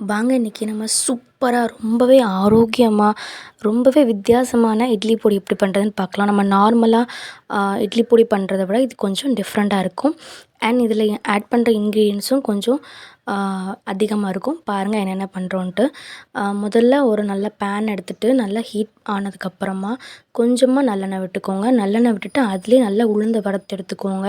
வாங்க இன்றைக்கி நம்ம சூப்பராக ரொம்பவே ஆரோக்கியமாக ரொம்பவே வித்தியாசமான இட்லி பொடி எப்படி பண்ணுறதுன்னு பார்க்கலாம். நம்ம நார்மலாக இட்லி பொடி பண்ணுறத விட இது கொஞ்சம் டிஃப்ரெண்ட்டாக இருக்கும். அண்ட் இதில் ஆட் பண்ணுற இன்க்ரீடியன்ஸும் கொஞ்சம் அதிகமாக இருக்கும். பாருங்கள் என்னென்ன பண்ணுறோன்ட்டு முதல்ல ஒரு நல்ல பேன் எடுத்துகிட்டு நல்லா ஹீட் ஆனதுக்கப்புறமா கொஞ்சமாக நல்லெண்ணெய் விட்டுக்கோங்க. நல்லெண்ணெய் விட்டுட்டு அதுலேயே நல்லா உளுந்து வறுத்து எடுத்துக்கோங்க.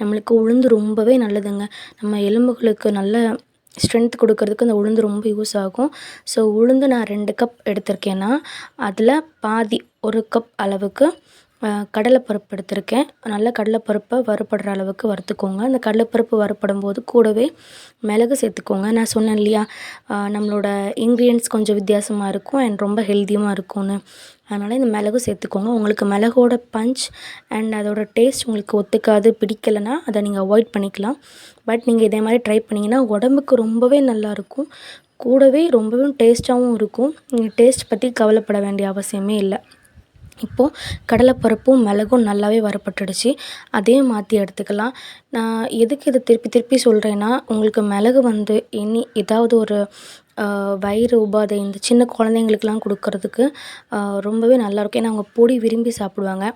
நம்மளுக்கு உளுந்து ரொம்பவே நல்லதுங்க. நம்ம எலும்புகளுக்கு நல்ல ஸ்ட்ரென்த் கொடுக்கறதுக்கு அந்த உளுந்து ரொம்ப யூஸ் ஆகும். ஸோ உளுந்து நான் ரெண்டு கப் எடுத்திருக்கேன்னா அதில் பாதி ஒரு கப் அளவுக்கு கடலைப்பருப்பு எடுத்திருக்கேன். நல்ல கடலைப்பருப்பை வறுபடுற அளவுக்கு வறுத்துக்கோங்க. அந்த கடலைப்பருப்பு வறுபடும் போது கூடவே மிளகு சேர்த்துக்கோங்க. நான் சொன்னேன் இல்லையா நம்மளோட இன்க்ரீடியன்ஸ் கொஞ்சம் வித்தியாசமாக இருக்கும் அண்ட் ரொம்ப ஹெல்த்தியுமாக இருக்கும்னு. அதனால் இந்த மிளகு சேர்த்துக்கோங்க. உங்களுக்கு மிளகோட பஞ்ச் அண்ட் அதோட டேஸ்ட் உங்களுக்கு ஒத்துக்காது பிடிக்கலைன்னா அதை நீங்கள் அவாய்ட் பண்ணிக்கலாம். பட் நீங்கள் இதே மாதிரி ட்ரை பண்ணிங்கன்னா உடம்புக்கு ரொம்பவே நல்லாயிருக்கும் கூடவே ரொம்பவும் டேஸ்ட்டாகவும் இருக்கும். நீங்கள் டேஸ்ட் பற்றி கவலைப்பட வேண்டிய அவசியமே இல்லை. இப்போது கடலைப்பருப்பும் மிளகும் நல்லாவே வறுபட்டுடுச்சு. அதையும் மாற்றி எடுத்துக்கலாம். நான் எதுக்கு இதை திருப்பி திருப்பி சொல்கிறேன்னா உங்களுக்கு மிளகு வந்து இனி ஏதாவது ஒரு வயிறு உபாதை இந்த சின்ன குழந்தைங்களுக்குலாம் கொடுக்கறதுக்கு ரொம்பவே நல்லாயிருக்கும் ஏன்னா அவங்க பொடி விரும்பி சாப்பிடுவாங்க.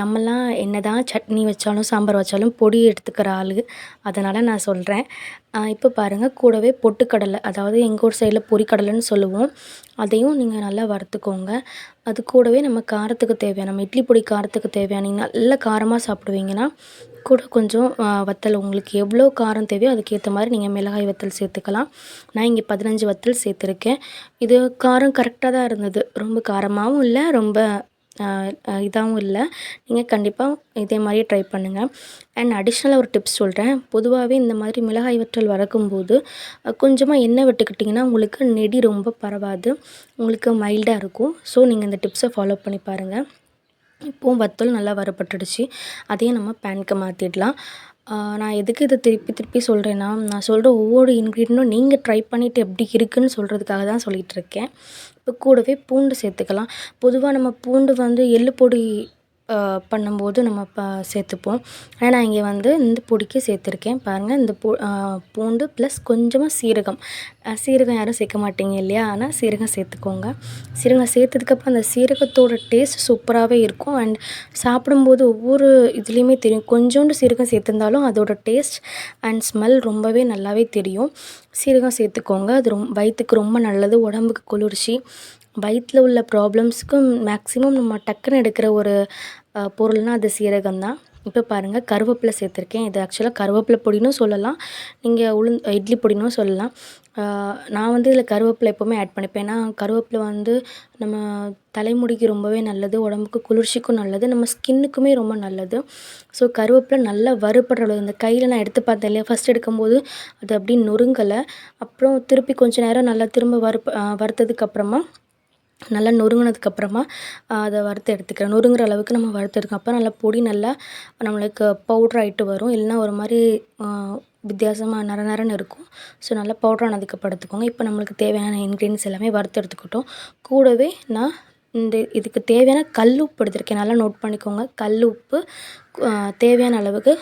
நம்மலாம் என்ன தான் சட்னி வச்சாலும் சாம்பார் வச்சாலும் பொடி எடுத்துக்கிற ஆள். அதனால் நான் சொல்கிறேன் இப்போ பாருங்கள் கூடவே பொட்டுக்கடலை அதாவது எங்கள் ஊர் சைடில் பொரிக்கடலைன்னு சொல்லுவோம். அதையும் நீங்கள் நல்லா வறுத்துக்கோங்க. அது கூடவே நம்ம காரத்துக்கு தேவையான நம்ம இட்லி பொடி காரத்துக்கு தேவையான நீங்கள் நல்ல காரமாக சாப்பிடுவீங்கன்னா கூட கொஞ்சம் வத்தல் உங்களுக்கு எவ்வளோ காரம் தேவையோ அதுக்கேற்ற மாதிரி நீங்கள் மிளகாய் வத்தல் சேர்த்துக்கலாம். நான் இங்கே பதினஞ்சு வத்தல் சேர்த்துருக்கேன். இது காரம் கரெக்டாக தான் இருந்தது. ரொம்ப காரமாகவும் இல்லை ரொம்ப இதாகவும் இல்லை. நீங்கள் கண்டிப்பாக இதே மாதிரியே ட்ரை பண்ணுங்கள் அண்ட் அடிஷ்னலாக ஒரு டிப்ஸ் சொல்கிறேன் பொதுவாகவே இந்த மாதிரி மிளகாய் வற்றல் வறக்கும்போது கொஞ்சமாக எண்ணெய் விட்டுக்கிட்டிங்கன்னா உங்களுக்கு நெடி ரொம்ப பரவாது. உங்களுக்கு மைல்டாக இருக்கும். ஸோ நீங்கள் இந்த டிப்ஸை ஃபாலோ பண்ணி பாருங்கள் இப்போவும் வத்தல் நல்லா வரப்பட்டுடுச்சு அதையும் நம்ம பேனுக்கு மாற்றிடலாம் நான் எதுக்கு இதை திருப்பி திருப்பி சொல்கிறேன்னா நான் சொல்கிற ஒவ்வொரு இன்க்ரீடியண்ட்டும் நீங்கள் ட்ரை பண்ணிவிட்டு எப்படி இருக்குதுன்னு சொல்கிறதுக்காக தான் சொல்லிகிட்ருக்கேன் இப்போ கூடவே பூண்டு சேர்த்துக்கலாம். பொதுவாக நம்ம பூண்டு வந்து எள்ளு பொடி பண்ணும்போது நம்ம ப சேர்த்துப்போம். ஆனால் நான் இங்கே வந்து இந்த பொடிக்கு சேர்த்துருக்கேன். பாருங்கள் இந்த பூ பூண்டு ப்ளஸ் கொஞ்சமாக சீரகம். சீரகம் யாரும் சேர்க்க மாட்டீங்க இல்லையா? ஆனால் சீரகம் சேர்த்துக்கோங்க. சீரகம் சேர்த்ததுக்கப்புறம் அந்த சீரகத்தோட டேஸ்ட் சூப்பராகவே இருக்கும். அண்ட் சாப்பிடும்போது ஒவ்வொரு இதுலேயுமே தெரியும். கொஞ்சோண்டு சீரகம் சேர்த்துருந்தாலும் அதோட டேஸ்ட் அண்ட் ஸ்மெல் ரொம்பவே நல்லாவே தெரியும். சீரகம் சேர்த்துக்கோங்க. அது ரொம் வயிற்றுக்கு ரொம்ப நல்லது. உடம்புக்கு குளிர்ச்சி. வயிற்றில் உள்ள ப்ராப்ளம்ஸ்க்கும் மேக்ஸிமம் நம்ம டக்குன்னு எடுக்கிற ஒரு பொருள்னால் அது சீரகம் தான் இப்போ பாருங்கள் கருவேப்பிலை சேர்த்துருக்கேன். இது ஆக்சுவலாக கருவேப்பிலை பொடினும் சொல்லலாம். நீங்கள் உளுந் இட்லி பொடினும் சொல்லலாம். நான் வந்து இதில் கருவேப்பிலை எப்போவுமே ஆட் பண்ணிப்பேன். ஏன்னா கருவேப்பிலை வந்து நம்ம தலைமுடிக்கு ரொம்பவே நல்லது உடம்புக்கு குளிர்ச்சிக்கும் நல்லது நம்ம ஸ்கின்னுக்குமே ரொம்ப நல்லது. ஸோ கருவேப்பிலை நல்லா வறுபடுற அளவு இந்த கையில் நான் எடுத்து பார்த்தேன் இல்லையா ஃபஸ்ட் எடுக்கும்போது அது அப்படி நொறுங்கலை. அப்புறம் திருப்பி கொஞ்சம் நேரம் நல்லா திரும்ப வறுப்ப வறுத்ததுக்கப்புறமா நல்லா நொறுங்கினதுக்கப்புறமா அதை வறுத்து எடுத்துக்கிறேன். நொறுங்குற அளவுக்கு நம்ம வறுத்து எடுக்கணும். அப்போ நல்லா பொடி நல்லா நம்மளுக்கு பவுட்ரு ஆகிட்டு வரும். இல்லைன்னா ஒரு மாதிரி வித்தியாசமாக நர நரன்னு இருக்கும். ஸோ நல்லா பவுட்ரு ஆனதுக்கப்புறம் எடுத்துக்கோங்க. இப்போ நம்மளுக்கு தேவையான இன்க்ரீடியன்ஸ் எல்லாமே வறுத்து எடுத்துக்கிட்டோம். கூடவே நான் இந்த இதுக்கு தேவையான கல் உப்பு எடுத்திருக்கேன். நல்லா நோட் பண்ணிக்கோங்க. கல் உப்பு தேவையான அளவுக்கு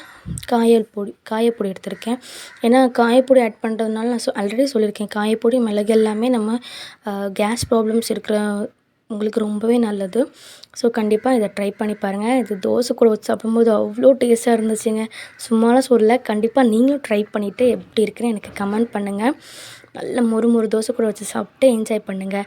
காயல் பொடி காயப்பொடி எடுத்திருக்கேன். ஏன்னா காயப்பொடி ஆட் பண்ணுறதுனால நான் சொ ஆல்ரெடி சொல்லியிருக்கேன். காயப்பொடி மிளகு எல்லாமே நம்ம கேஸ் ப்ராப்ளம்ஸ் இருக்கிற உங்களுக்கு ரொம்பவே நல்லது. ஸோ கண்டிப்பாக இதை ட்ரை பண்ணி பாருங்கள் இது தோசை கூட வச்சு சாப்பிடும்போது அவ்வளோ டேஸ்ட்டாக இருந்துச்சுங்க. சும்மாலாம் சொல்ல கண்டிப்பாக நீங்களும் ட்ரை பண்ணிவிட்டு எப்படி இருக்குன்னு எனக்கு கமெண்ட் பண்ணுங்கள் நல்ல மொறு மொறு தோசை கூட வச்சு சாப்பிட்டு என்ஜாய் பண்ணுங்கள்